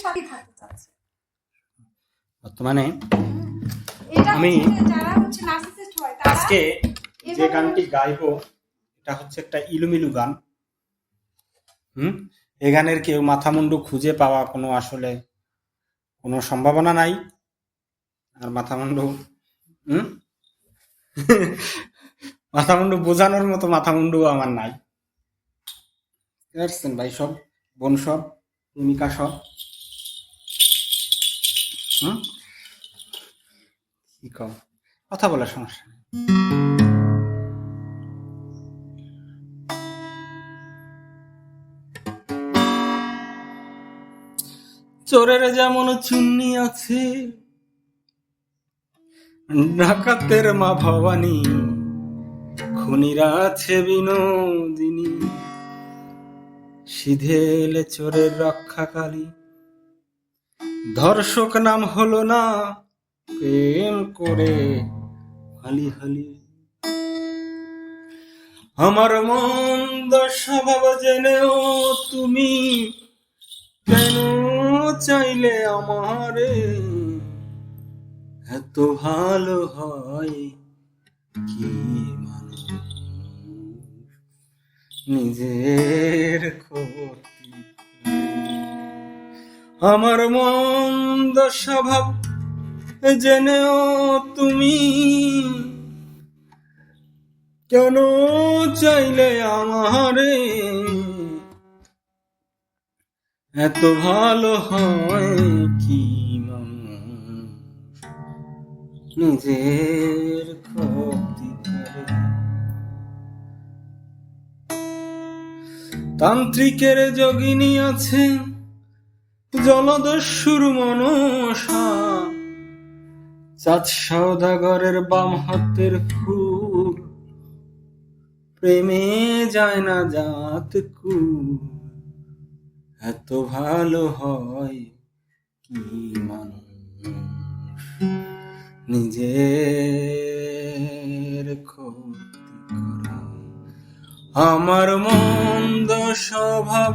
সাথে থাকতে চাচ্ছে। বর্তমানে আমি- আজকে যে গানটি গাইবো এটা হচ্ছে একটা ইলুমিলু গান। হুম? এই গানের কেউ মাথা মুন্ডু খুঁজে পাওয়া কোনো আসলে কোনো সম্ভাবনা নাই। আর মাথা মুন্ডু হুম? মাথা মুন্ডু বোঝানোর মতো মাথা মুন্ডু আমার নাই। বুঝতে ভাই সব? বোন সব? প্রেমিকা সব? কি কথা বলার সমস্যা চোরের যেমন চুন্নি আছে, ডাকাতের মা ভবানী, খুনিরা আছে বিনোদিনী। সিধেলে চোরের রক্ষাকালী ধর্ষক নাম হলো না। প্রেম করে হালি হালি। আমার মন্দ স্বভাব জেনেও তুমি কেন চাইলে আমারে? এত ভালো হয় কি মানুষ? নিজের করে। আমার মন্দ স্বভাব জেনেও তুমি কেন চাইলে আমারে? এত ভালো হয় কি নিজের তান্ত্রিকের যোগিনী আছে জলদস্যুর মনসা চাঁদ সৌদাগরের বাম হাতের ফুল, প্রেমে যায় না জাত কুল। এত ভালো হয় কি মানুষ নিজের ক্ষতি করে? আমার মন্দ স্বভাব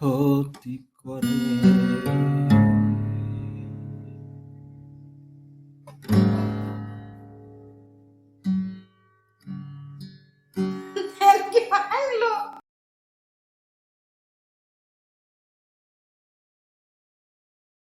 ক্ষতি করে